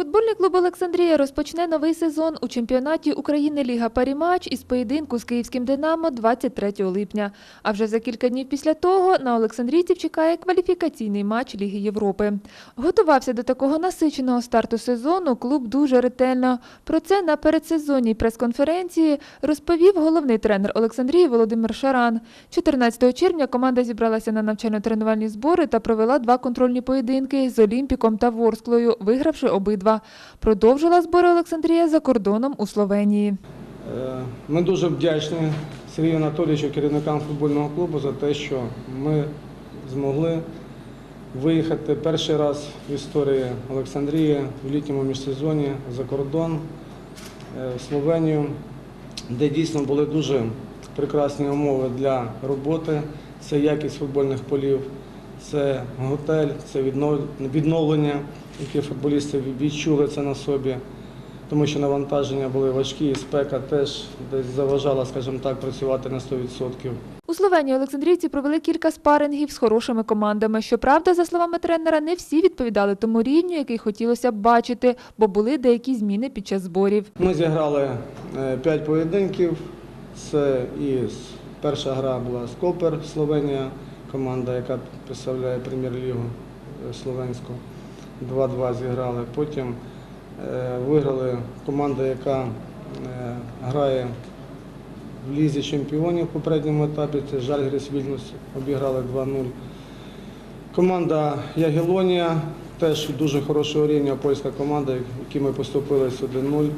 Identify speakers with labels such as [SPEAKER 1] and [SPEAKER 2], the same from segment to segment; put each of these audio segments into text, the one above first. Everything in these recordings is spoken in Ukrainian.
[SPEAKER 1] Футбольний клуб Олександрія розпочне новий сезон у чемпіонаті України Ліга Парімач із поєдинку з київським Динамо 23 липня. А вже за кілька днів після того на олександрійців чекає кваліфікаційний матч Ліги Європи. Готувався до такого насиченого старту сезону клуб дуже ретельно. Про це на передсезонній прес-конференції розповів головний тренер Олександрії Володимир Шаран. 14 червня команда зібралася на навчально-тренувальні збори та провела два контрольні поєдинки з Олімпіком та Ворсклою, вигравши обидва. Продовжила збори Олександрія за кордоном у Словенії.
[SPEAKER 2] Е, Ми дуже вдячні Сергію Анатолійовичу, керівникам футбольного клубу, за те, що ми змогли виїхати перший раз в історії Олександрії в літньому міжсезоні за кордон е, в Словенію, де дійсно були дуже прекрасні умови для роботи. Це якість футбольних полів, це готель, це відновлення, яке футболісти відчули це на собі тому що навантаження були важкі, і спека теж десь заважала, скажімо так, працювати на 100%.
[SPEAKER 1] У Словенії олександрійці провели кілька спарингів з хорошими командами. Щоправда, за словами тренера, не всі відповідали тому рівню, який хотілося б бачити, бо були деякі зміни під час зборів.
[SPEAKER 2] Ми зіграли 5 поєдинків. Це і перша гра була з Копер, Словенія, команда, яка представляє прем'єр-лігу е, словенську. 2-2 зіграли. Потім е, виграли команда, яка е, грає в Лізі чемпіонів в попередньому етапі. Це Жальгріс Вільнюс обіграли 2-0. Команда Ягелонія теж дуже хорошого рівня польська команда, в якій ми поступились 1-0.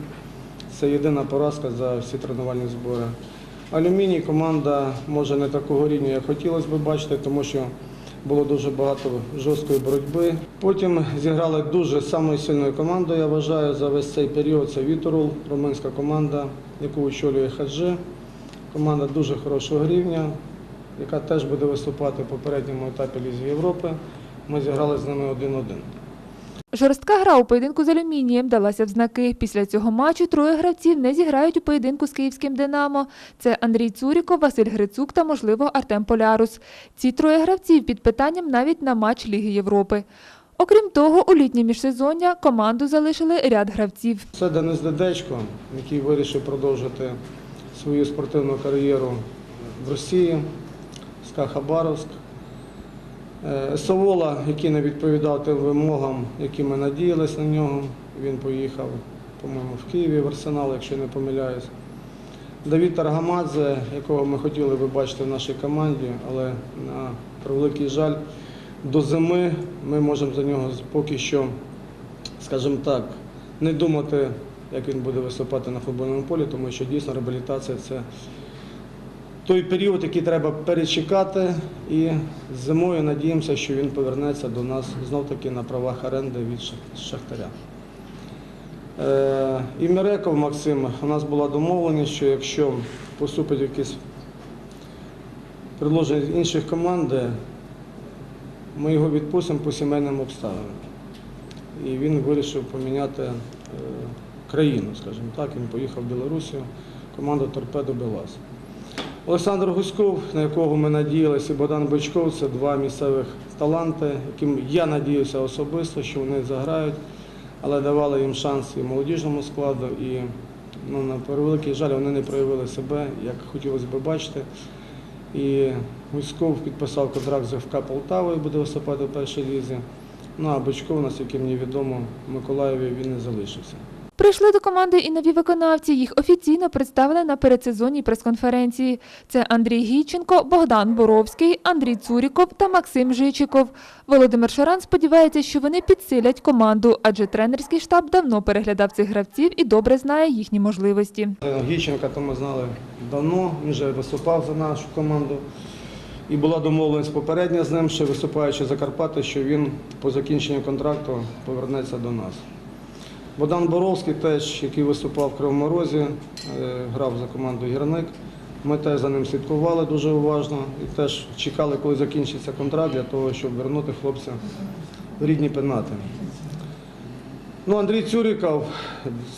[SPEAKER 2] Це єдина поразка за всі тренувальні збори. Алюміній команда може не такого рівня, як хотілося б бачити, тому що було дуже багато жорсткої боротьби. Потім зіграли дуже самою сильною командою, я вважаю, за весь цей період. Це Віторул, румунська команда, яку очолює Хаджи. Команда дуже хорошого рівня, яка теж буде виступати в попередньому етапі Лізі Європи. Ми зіграли з ними 1-1.
[SPEAKER 1] Жорстка гра у поєдинку з алюмінієм далася в знаки. Після цього матчу троє гравців не зіграють у поєдинку з київським Динамо. Це Андрій Цуріков, Василь Грицук та, можливо, Артем Полярус. Ці троє гравців під питанням навіть на матч Ліги Європи. Окрім того, у літнє міжсезоння команду залишили ряд гравців.
[SPEAKER 2] Це Денис Дедечко, який вирішив продовжити свою спортивну кар'єру в Росії, СКА Хабаровськ. Е, Савола, який не відповідав тим вимогам, які ми надіялися на нього. Він поїхав, по-моєму, в Києві в Арсенал, якщо не помиляюсь. Давід Таргамадзе, якого ми хотіли би бачити в нашій команді, але на превеликий жаль, до зими ми можемо за нього поки що, скажімо так, не думати, як він буде виступати на футбольному полі, тому що дійсно реабілітація це той період, який треба перечекати, і зимою надіємося, що він повернеться до нас знов-таки на правах оренди від Шахтаря. Е, І Міреков Максим, у нас була домовленість, що якщо поступить якісь предложення інших команд, ми його відпустимо по сімейним обставинам. І він вирішив поміняти е, країну, скажімо так. Він поїхав в Білорусію, команду Торпедо Белас. Олександр Гуськов, на якого ми надіялися, Богдан Бичков це два місцевих таланти, яким я надіюся особисто, що вони заграють, але давали їм шанс і молодіжному складу. І ну, на превеликий жаль, вони не проявили себе, як хотілося б бачити. І Гуськов підписав контракт з ФК Полтавою, буде виступати в першій лізі. Ну а Бичков, наскільки мені відомо, в Миколаєві він не залишився.
[SPEAKER 1] Прийшли до команди і нові виконавці. Їх офіційно представили на передсезонній прес-конференції. Це Андрій Гійченко, Богдан Боровський, Андрій Цуріков та Максим Жичиков. Володимир Шаран сподівається, що вони підсилять команду, адже тренерський штаб давно переглядав цих гравців і добре знає їхні можливості.
[SPEAKER 2] Гіченка то ми знали давно, він вже виступав за нашу команду. І була домовленість попередня з ним, ще виступаючи за Карпати, що він по закінченню контракту повернеться до нас. Богдан Боровський теж, який виступав в Кривому е, грав за команду Гірник. Ми теж за ним слідкували дуже уважно і теж чекали, коли закінчиться контракт для того, щоб вернути хлопця в рідні пенати. Ну, Андрій Цюріков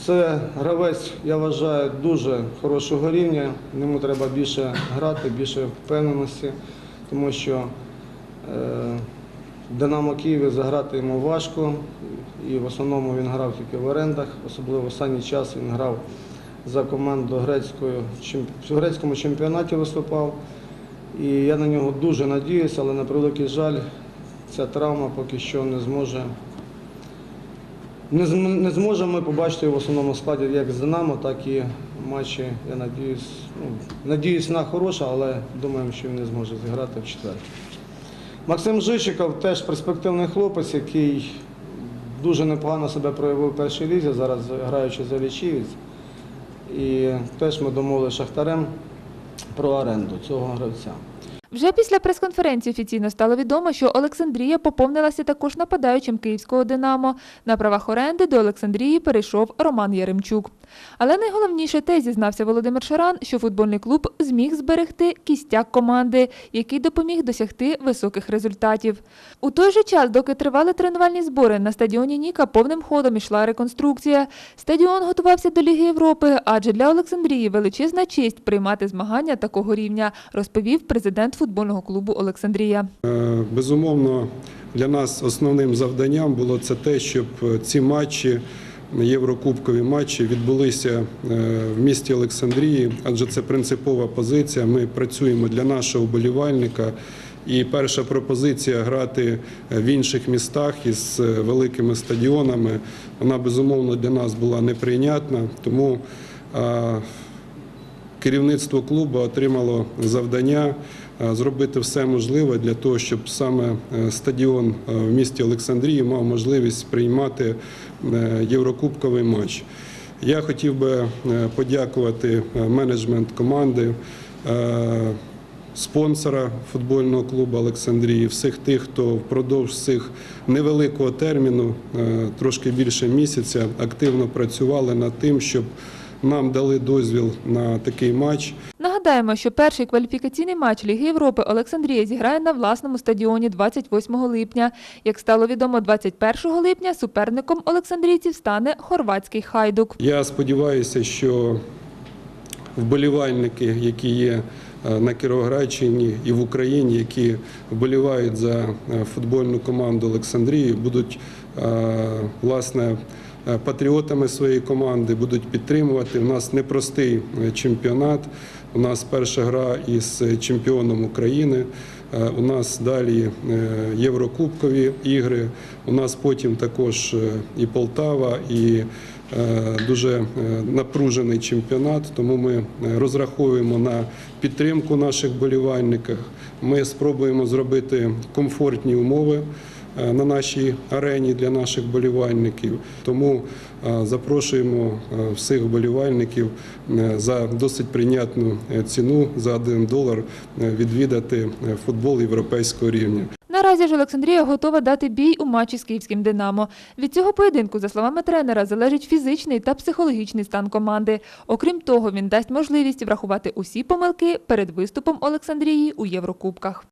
[SPEAKER 2] це гравець, я вважаю, дуже хорошого рівня. Йому треба більше грати, більше впевненості, тому що е, Динамо Києві заграти йому важко, і в основному він грав тільки в орендах, особливо в останній час він грав за команду грецькою, в грецькому чемпіонаті виступав. І я на нього дуже надіюся, але на превеликий жаль, ця травма поки що не зможе. Не, зм- зможемо ми побачити в основному складі як з Динамо, так і матчі. Я надіюсь, ну, надіюсь на хороше, але думаємо, що він не зможе зіграти в четвер. Максим Жичиков теж перспективний хлопець, який дуже непогано себе проявив в першій лізі, зараз граючи за лічівець. І теж ми домовилися з Шахтарем про оренду цього гравця.
[SPEAKER 1] Вже після прес-конференції офіційно стало відомо, що Олександрія поповнилася також нападаючим київського «Динамо». На правах оренди до Олександрії перейшов Роман Яремчук. Але найголовніше те, зізнався Володимир Шаран, що футбольний клуб зміг зберегти кістяк команди, який допоміг досягти високих результатів. У той же час, доки тривали тренувальні збори, на стадіоні Ніка повним ходом ішла реконструкція. Стадіон готувався до Ліги Європи, адже для Олександрії величезна честь приймати змагання такого рівня, розповів президент футбольного клубу Олександрія.
[SPEAKER 3] Е, Безумовно, для нас основним завданням було це те, щоб ці матчі, єврокубкові матчі, відбулися е, в місті Олександрії, адже це принципова позиція. Ми працюємо для нашого вболівальника. І перша пропозиція грати в інших містах із е, великими стадіонами, вона безумовно для нас була неприйнятна. Тому е, керівництво клубу отримало завдання е, зробити все можливе для того, щоб саме е, стадіон е, в місті Олександрії мав можливість приймати е, єврокубковий матч. Я хотів би е, подякувати е, менеджмент команди. е, Спонсора футбольного клубу Олександрії, всіх тих, хто впродовж цих невеликого терміну, е, трошки більше місяця, активно працювали над тим, щоб нам дали дозвіл на такий матч.
[SPEAKER 1] Нагадаємо, що перший кваліфікаційний матч Ліги Європи Олександрія зіграє на власному стадіоні 28 липня. Як стало відомо, 21 липня суперником олександрійців стане хорватський хайдук.
[SPEAKER 3] Я сподіваюся, що вболівальники, які є е, на Кіровоградщині і в Україні, які вболівають за е, футбольну команду Олександрії, будуть е, власне патріотами своєї команди, будуть підтримувати. У нас непростий чемпіонат. У нас перша гра із чемпіоном України. Е, У нас далі е, Єврокубкові ігри. У нас потім також е, і Полтава, і дуже напружений чемпіонат. Тому ми розраховуємо на підтримку наших болівальників. Ми спробуємо зробити комфортні умови на нашій арені для наших болівальників. Тому е, запрошуємо е, всіх болівальників е, за досить прийнятну е, ціну за 1 долар е, відвідати е, футбол європейського рівня.
[SPEAKER 1] Наразі ж Олександрія готова дати бій у матчі з київським Динамо. Від цього поєдинку, за словами тренера, залежить фізичний та психологічний стан команди. Окрім того, він дасть можливість врахувати усі помилки перед виступом Олександрії у Єврокубках.